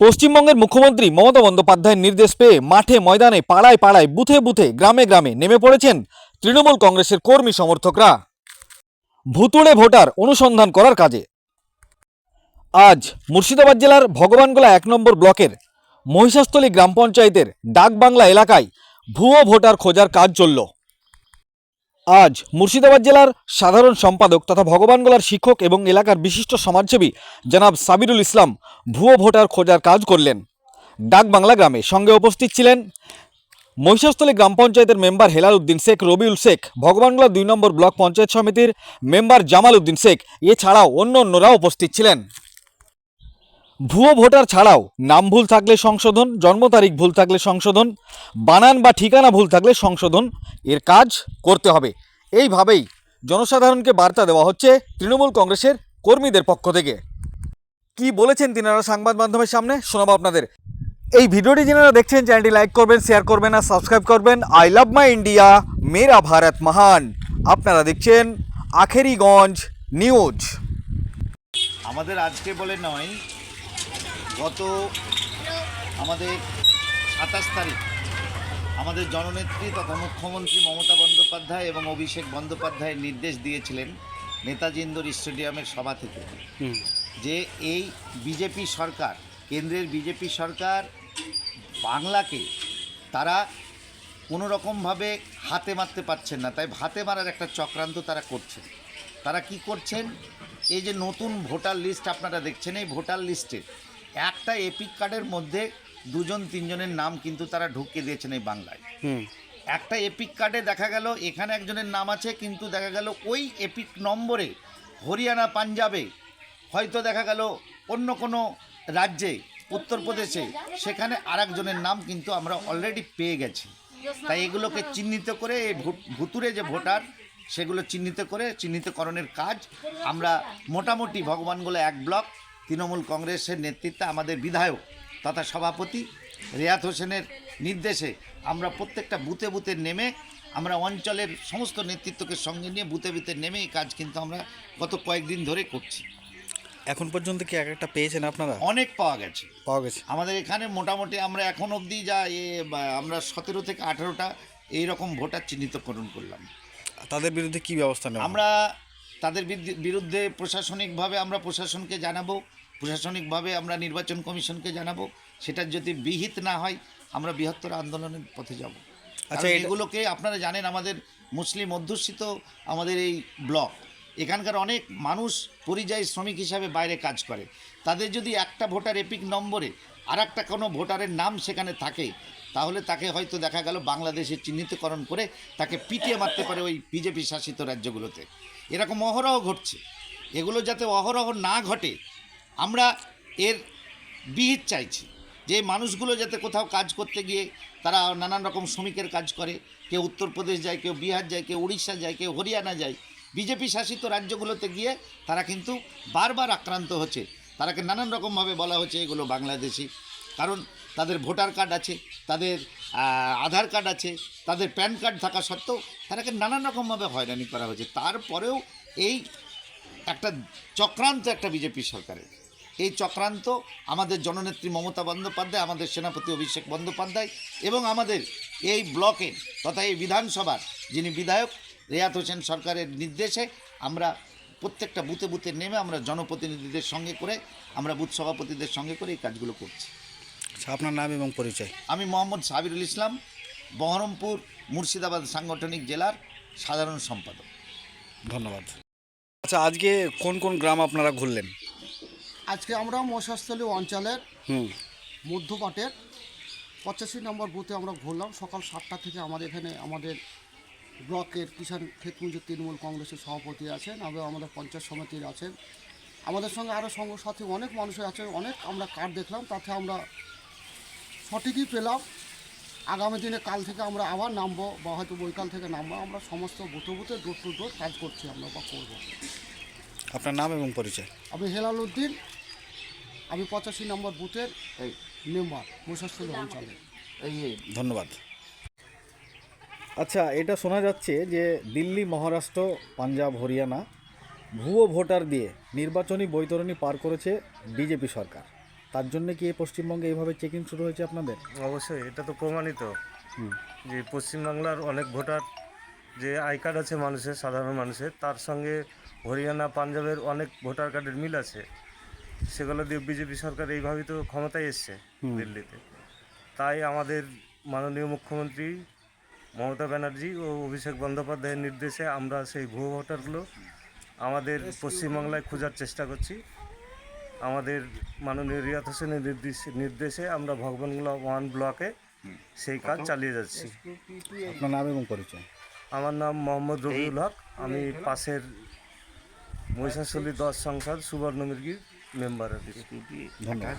পশ্চিমবঙ্গের মুখ্যমন্ত্রী মমতা বন্দ্যোপাধ্যায়ের নির্দেশ পেয়ে মাঠে ময়দানে পাড়ায় পাড়ায় বুথে বুথে, গ্রামে গ্রামে নেমে পড়েছেন তৃণমূল কংগ্রেসের কর্মী সমর্থকরা। ভুতুড়ে ভোটার অনুসন্ধান করার কাজে। আজ মুর্শিদাবাদ জেলার ভগবানগোলা এক নম্বর ব্লকের মহিষাস্থলী গ্রাম পঞ্চায়েতের ডাকবাংলা এলাকায় ভুয়ো ভোটার খোঁজার কাজ চলল। আজ মুর্শিদাবাদ জেলার সাধারণ সম্পাদক তথা ভগবানগোলার শিক্ষক এবং এলাকার বিশিষ্ট সমাজসেবী জনাব সাবিরুল ইসলাম ভুয়ো ভোটার খোঁজার কাজ করলেন। ডাকবাংলা গ্রামে সঙ্গে উপস্থিত ছিলেন মহিষাস্থলী গ্রাম পঞ্চায়েতের মেম্বার হেলাল উদ্দিন শেখ, রবিউল শেখ ভগবানগোলা দুই নম্বর ব্লক পঞ্চায়েত সমিতির মেম্বার জামাল উদ্দিন শেখ, এছাড়াও অন্য অন্যরা উপস্থিত ছিলেন। ভুয়ো ভোটার ছাড়াও নাম ভুল থাকলে সংশোধন, জন্ম তারিখ ভুল থাকলে সংশোধন, বানান বা ঠিকানা ভুল থাকলে সংশোধন, এর কাজ করতে হবে। এইভাবেই জনসাধারণকে বার্তা দেওয়া হচ্ছে তৃণমূল কংগ্রেসের কর্মীদের পক্ষ থেকে। কি বলেছেন তিনারা সংবাদ মাধ্যমের সামনে? শোনাবো আপনাদের। এই ভিডিওটি যারা দেখছেন, চ্যানেলটি লাইক করবেন, শেয়ার করবেন আর সাবস্ক্রাইব করবেন। আই লাভ মাই ইন্ডিয়া, মেরা ভারত মহান। আপনারা দেখছেন আখেরিগঞ্জ নিউজ। আমাদের আজকে বলে নয় গত আমাদের সাতাশ তারিখ আমাদের জননেত্রী তথা মুখ্যমন্ত্রী মমতা বন্দ্যোপাধ্যায় এবং অভিষেক বন্দ্যোপাধ্যায়ের নির্দেশ দিয়েছিলেন নেতাজি ইন্দোর স্টেডিয়ামের সভা থেকে। যে এই বিজেপি সরকার কেন্দ্রের বিজেপি সরকার বাংলাকে তারা কোনো রকমভাবে হাতে মারতে পারছেন না। তাই হাতে মারার একটা চক্রান্ত তারা করছেন তারা কি করছেন? এই যে নতুন ভোটার লিস্ট আপনারা দেখছেন এই ভোটার লিস্টে একটা এপিক কার্ডের মধ্যে দুজন তিনজনের নাম কিন্তু তারা ঢুকিয়ে দিয়েছেন এই বাংলায়। একটা এপিক কার্ডে দেখা গেল এখানে একজনের নাম আছে কিন্তু দেখা গেল ওই এপিক নম্বরে হরিয়ানা পাঞ্জাবে হয়তো দেখা গেল অন্য কোনো রাজ্যে উত্তরপ্রদেশে সেখানে আরেকজনের নাম কিন্তু আমরা অলরেডি পেয়ে গেছি। তাই এগুলোকে চিহ্নিত করে এই ভুতুরে যে ভোটার সেগুলো চিহ্নিত করে চিহ্নিতকরণের কাজ আমরা মোটামুটি ভগবানগুলো এক ব্লক তৃণমূল কংগ্রেসের নেতৃত্বে আমাদের বিধায়ক তথা সভাপতি রেয়াত হোসেনের নির্দেশে আমরা প্রত্যেকটা বুথে বুথে নেমে আমরা অঞ্চলের সমস্ত নেতৃত্বকে সঙ্গে নিয়ে বুথে বুথে নেমে এই কাজ কিন্তু আমরা গত কয়েকদিন ধরে করছি। এখন পর্যন্ত কি এক একটা পেয়েছেন আপনারা? অনেক পাওয়া গেছে। পাওয়া গেছে। আমাদের এখানে মোটামুটি আমরা এখন অবধি যা এ আমরা সতেরো থেকে আঠেরোটা এইরকম ভোটার চিহ্নিতকরণ করলাম। তাদের বিরুদ্ধে কি ব্যবস্থা নেওয়া আমরা তাদের বিরুদ্ধে প্রশাসনিকভাবে আমরা প্রশাসনকে জানাব প্রশাসনিকভাবে আমরা নির্বাচন কমিশনকে জানাব সেটার যদি বিহিত না হয় আমরা বৃহত্তর আন্দোলনের পথে যাব। আচ্ছা, আচ্ছা এগুলোকে আপনারা জানেন আমাদের মুসলিম অধ্যুষিত আমাদের এই ব্লক এখানকার অনেক মানুষ পরিযায়ী শ্রমিক হিসাবে বাইরে কাজ করে। তাদের যদি একটা ভোটার এপিক নম্বরে আর একটা কোনো ভোটারের নাম সেখানে থাকে তাহলে তাকে হয়তো দেখা গেল বাংলাদেশে চিহ্নিতকরণ করে তাকে পিটিয়ে মারতে পারে ওই বিজেপি শাসিত রাজ্যগুলোতে। এরকম অহরহ ঘটছে। এগুলো যাতে অহরহ না ঘটে, আমরা এর বিহিত চাইছি। যে মানুষগুলো যাতে কোথাও কাজ করতে গিয়ে তারা নানান রকম শ্রমিকের কাজ করে, কেউ উত্তরপ্রদেশ যায়, কেউ বিহার যায়, কেউ উড়িষ্যা যায়, কেউ হরিয়ানা যায়, বিজেপি শাসিত রাজ্যগুলোতে গিয়ে তারা কিন্তু বারবার আক্রান্ত হচ্ছে। তারাকে নানান রকমভাবে বলা হচ্ছে এগুলো বাংলাদেশি। কারণ তাদের ভোটার কার্ড আছে, তাদের আধার কার্ড আছে, তাদের প্যান কার্ড থাকা সত্ত্বেও তারাকে নানান রকমভাবে হয়রানি করা হয়েছে। তারপরেও এই একটা চক্রান্ত একটা বিজেপি সরকারের। এই চক্রান্ত আমাদের জননেত্রী মমতা বন্দ্যোপাধ্যায়, আমাদের সেনাপতি অভিষেক বন্দ্যোপাধ্যায় এবং আমাদের এই ব্লকের তথা এই বিধানসভার যিনি বিধায়ক রেয়াত হোসেন সরকারের নির্দেশে আমরা প্রত্যেকটা বুথে বুথে নেমে আমরা জনপ্রতিনিধিদের সঙ্গে করে, আমরা বুথ সভাপতিদের সঙ্গে করে এই কাজগুলো করছি। আপনার নাম এবং পরিচয়? আমি মোহাম্মদ সাবিরুল ইসলাম বহরমপুর মুর্শিদাবাদ সাংগঠনিক জেলার সাধারণ সম্পাদক। ধন্যবাদ। আচ্ছা আজকে কোন কোন গ্রাম আপনারা ঘুরলেন? আজকে আমরা মশাস্থলী অঞ্চলের হুম। মধ্যপাটের পঁচাশি নম্বর বুথে আমরা ঘুরলাম। সকাল সাতটা থেকে আমাদের এখানে আমাদের ব্লকের কিষাণ ক্ষেতপুঞ্জ তৃণমূল কংগ্রেসের সভাপতি আছেন এবং আমাদের পঞ্চায়েত সমিতির আছেন। আমাদের সঙ্গে আরও সঙ্গ সাথে অনেক মানুষের আছে অনেক আমরা কার্ড দেখলাম তাতে আমরা সঠিকই পেলাম। আগামী দিনে কাল থেকে আমরা আবার নামবো বা হয়তো বৈকাল থেকে নামবো। আমরা সমস্ত বুথে বুথে ডোর টু ডোর কাজ করছি আমরা বা করব। আপনার নাম এবং পরিচয়? আমি হেলাল উদ্দিন। আমি পঁচাশি নম্বর বুথের এই। মেম্বার মুসাস্থলী অঞ্চলে। এই। ধন্যবাদ। আচ্ছা এটা শোনা যাচ্ছে যে দিল্লি মহারাষ্ট্র পাঞ্জাব হরিয়ানা ভুয়ো ভোটার দিয়ে নির্বাচনী বৈতরণী পার করেছে বিজেপি সরকার। তার জন্য কি এই পশ্চিমবঙ্গে এইভাবে চেকিং শুরু হয়েছে আপনাদের? অবশ্যই এটা তো প্রমাণিত। যে পশ্চিমবাংলার অনেক ভোটার যে আই কার্ড আছে মানুষের সাধারণ মানুষের তার সঙ্গে হরিয়ানা পাঞ্জাবের অনেক ভোটার কার্ডের মিল আছে। সেগুলো দিয়ে বিজেপি সরকার এইভাবেই তো ক্ষমতায় এসছে দিল্লিতে। তাই আমাদের মাননীয় মুখ্যমন্ত্রী মমতা ব্যানার্জি ও অভিষেক বন্দ্যোপাধ্যায়ের নির্দেশে আমরা সেই ভুয়ো ভোটারগুলো আমাদের পশ্চিমবাংলায় খোঁজার চেষ্টা করছি। আমাদের মাননীয় রিয়াত হোসেনের নির্দেশ নির্দেশে আমরা ভগবানগোলা ওয়ান ব্লকে সেই কাজ চালিয়ে যাচ্ছি। আপনার নাম এবং পরিচয়? আমার নাম মোহাম্মদ রবিউল হক। আমি পাশের মহিষাশলী দশ সংসদ সুবর্ণ মির্গির মেম্বার ধন্যবাদ।